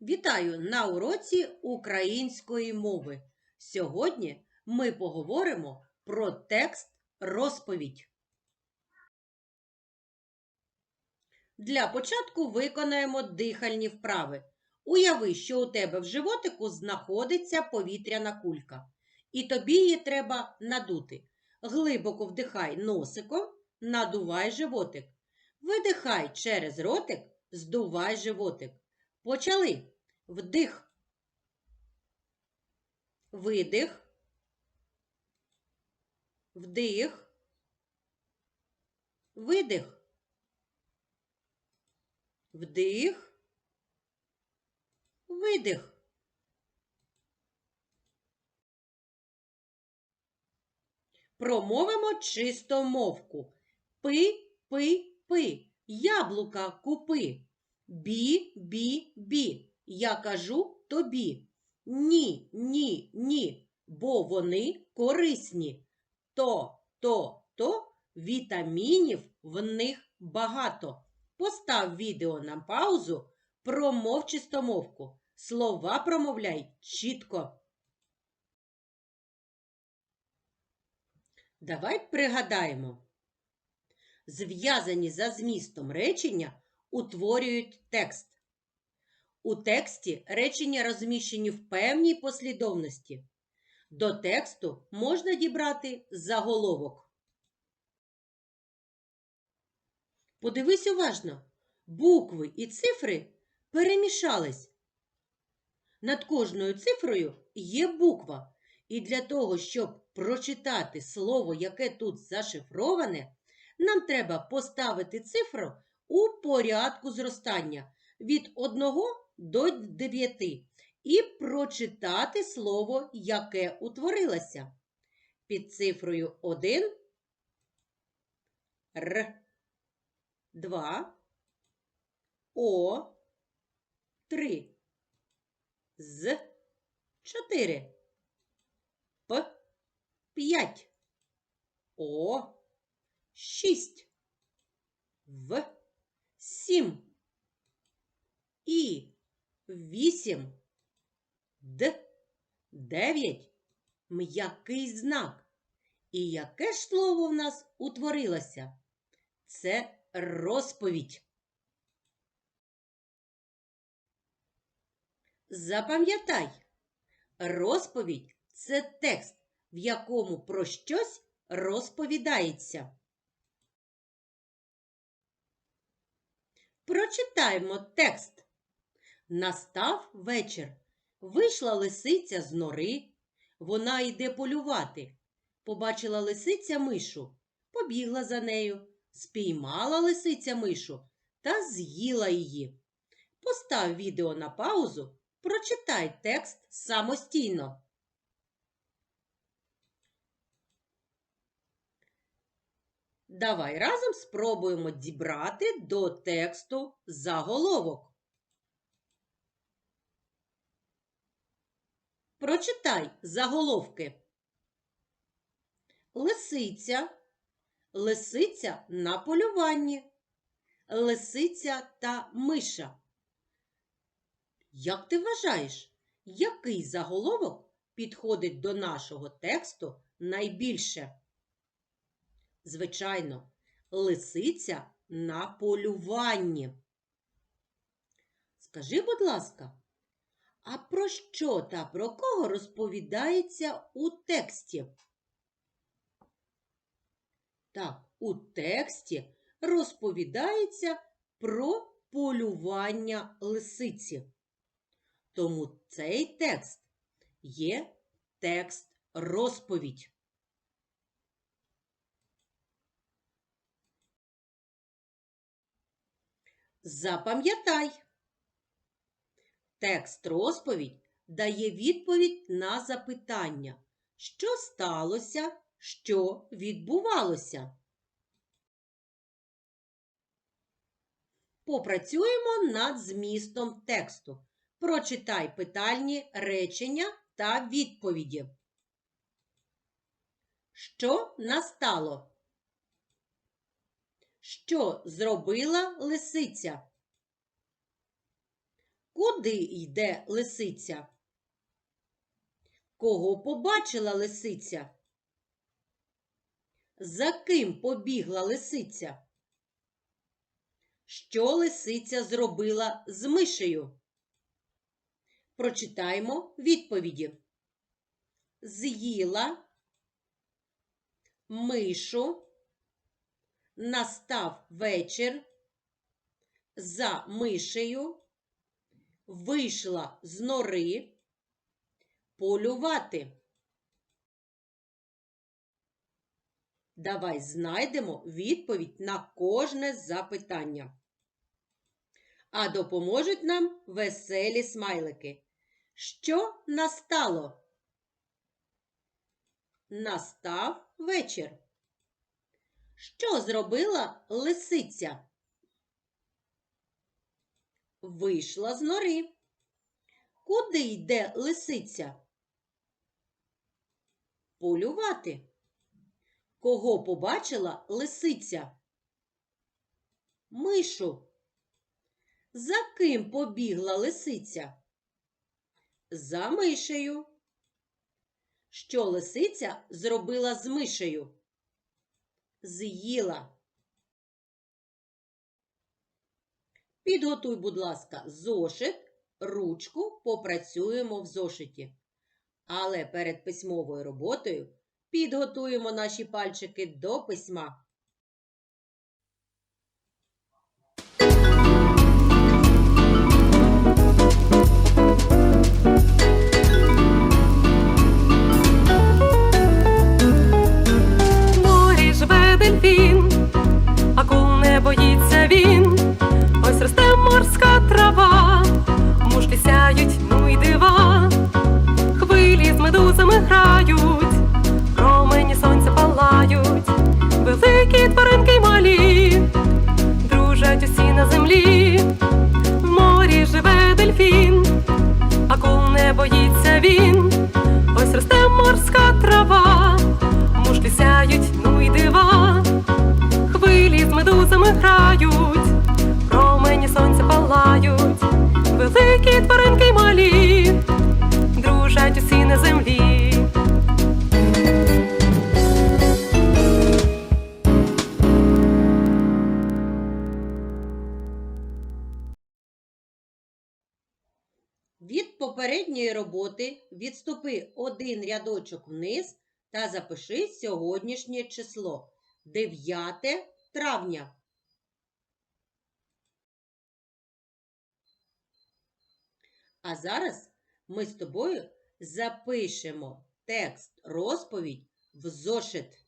Вітаю на уроці української мови. Сьогодні ми поговоримо про текст розповідь. Для початку виконаємо дихальні вправи. Уяви, що у тебе в животику знаходиться повітряна кулька, і тобі її треба надути. Глибоко вдихай носиком, надувай животик. Видихай через ротик, здувай животик. Почали. Вдих. Видих. Вдих. Видих. Вдих. Видих. Промовимо чисто мовку. Пи, пи, пи. Яблука купи. Бі, бі, бі. Я кажу тобі. Ні, ні, ні, бо вони корисні. То, то, то вітамінів в них багато. Постав відео на паузу, промов чистомовку. Слова промовляй чітко. Давай пригадаємо. Зв'язані за змістом речення утворюють текст. У тексті речення розміщені в певній послідовності. До тексту можна дібрати заголовок. Подивись уважно. Букви і цифри перемішались. Над кожною цифрою є буква. І для того, щоб прочитати слово, яке тут зашифроване, нам треба поставити цифру у порядку зростання від 1 до 9 і прочитати слово, яке утворилося. Під цифрою 1 Р, 2, О, 3, З, 4, П, 5, О, 6, В, 7, І, 8, Д, 9, м'який знак. І яке ж слово в нас утворилося? Це розповідь. Запам'ятай, розповідь це текст, в якому про щось розповідається. Прочитаємо текст. Настав вечір. Вийшла лисиця з нори. Вона йде полювати. Побачила лисиця мишу, побігла за нею, спіймала лисиця мишу та з'їла її. Постав відео на паузу, прочитай текст самостійно. Давай разом спробуємо дібрати до тексту заголовок. Прочитай заголовки. Лисиця, лисиця на полюванні, лисиця та миша. Як ти вважаєш, який заголовок підходить до нашого тексту найбільше? Звичайно, лисиця на полюванні. Скажи, будь ласка, а про що та про кого розповідається у тексті? Так, у тексті розповідається про полювання лисиці. Тому цей текст є текст розповідь. Запам'ятай. Текст розповідь дає відповідь на запитання, що сталося, що відбувалося. Попрацюємо над змістом тексту. Прочитай питальні речення та відповіді. Що настало? Що зробила лисиця? Куди йде лисиця? Кого побачила лисиця? За ким побігла лисиця? Що лисиця зробила з мишею? Прочитаємо відповіді. З'їла мишу, настав вечір, за мишею, вийшла з нори, полювати. Давай знайдемо відповідь на кожне запитання. А допоможуть нам веселі смайлики. Що настало? Настав вечір. Що зробила лисиця? Вийшла з нори. Куди йде лисиця? Полювати. Кого побачила лисиця? Мишу. За ким побігла лисиця? За мишею. Що лисиця зробила з мишею? З'їла. Підготуй, будь ласка, зошит, ручку, попрацюємо в зошиті. Але перед письмовою роботою підготуємо наші пальчики до письма. Землі. В морі живе дельфін, акул не боїться він. Ось росте морська трава, мушки сяють, ну й дива. Хвилі з медузами грають, промені сонця палають, великі тваринки й малі, дружать усі на землі. Попередньої роботи відступи один рядочок вниз та запиши сьогоднішнє число 9 травня. А зараз ми з тобою запишемо текст розповідь в зошит.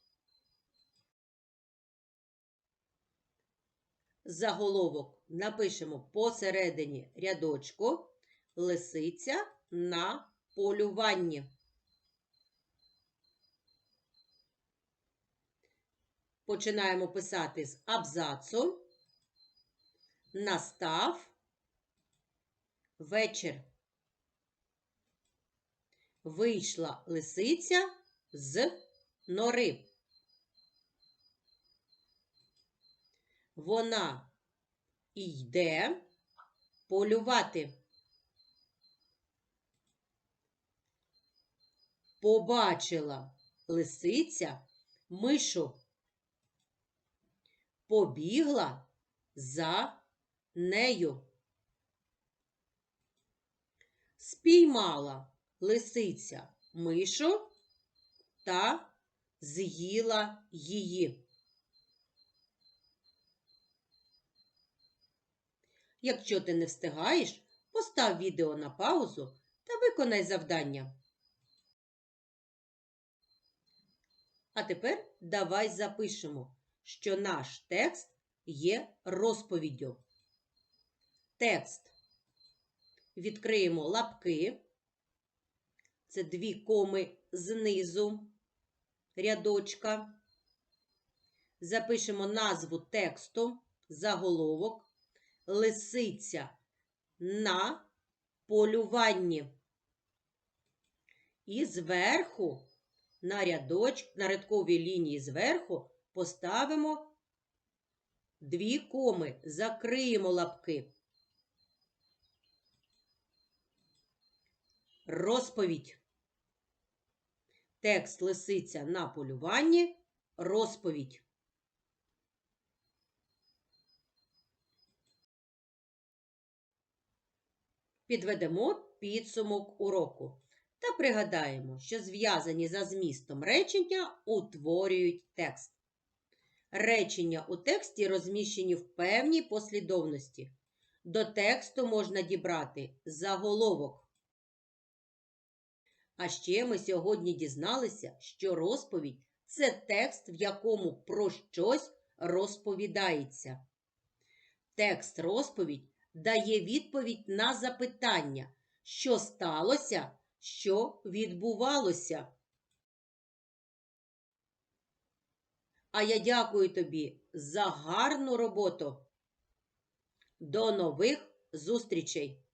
Заголовок напишемо посередині рядочку лисиця на полюванні. Починаємо писати з абзацу. Настав вечір. Вийшла лисиця з нори. Вона йде полювати. Побачила лисиця мишу. Побігла за нею. Спіймала лисиця мишу та з'їла її. Якщо ти не встигаєш, постав відео на паузу та виконай завдання. А тепер давай запишемо, що наш текст є розповіддю. Текст. Відкриємо лапки. Це дві коми знизу рядочка. Запишемо назву тексту, заголовок, лисиця на полюванні. І зверху на рядоч, на рядковій лінії зверху поставимо дві коми, закриємо лапки. розповідь. Текст Лисиця на полюванні. Розповідь. Підведемо підсумок уроку та пригадаємо, що зв'язані за змістом речення утворюють текст. Речення у тексті розміщені в певній послідовності. До тексту можна дібрати заголовок. А ще ми сьогодні дізналися, що розповідь це текст, в якому про щось розповідається. Текст розповідь дає відповідь на запитання, що сталося, що відбувалося. А я дякую тобі за гарну роботу. До нових зустрічей!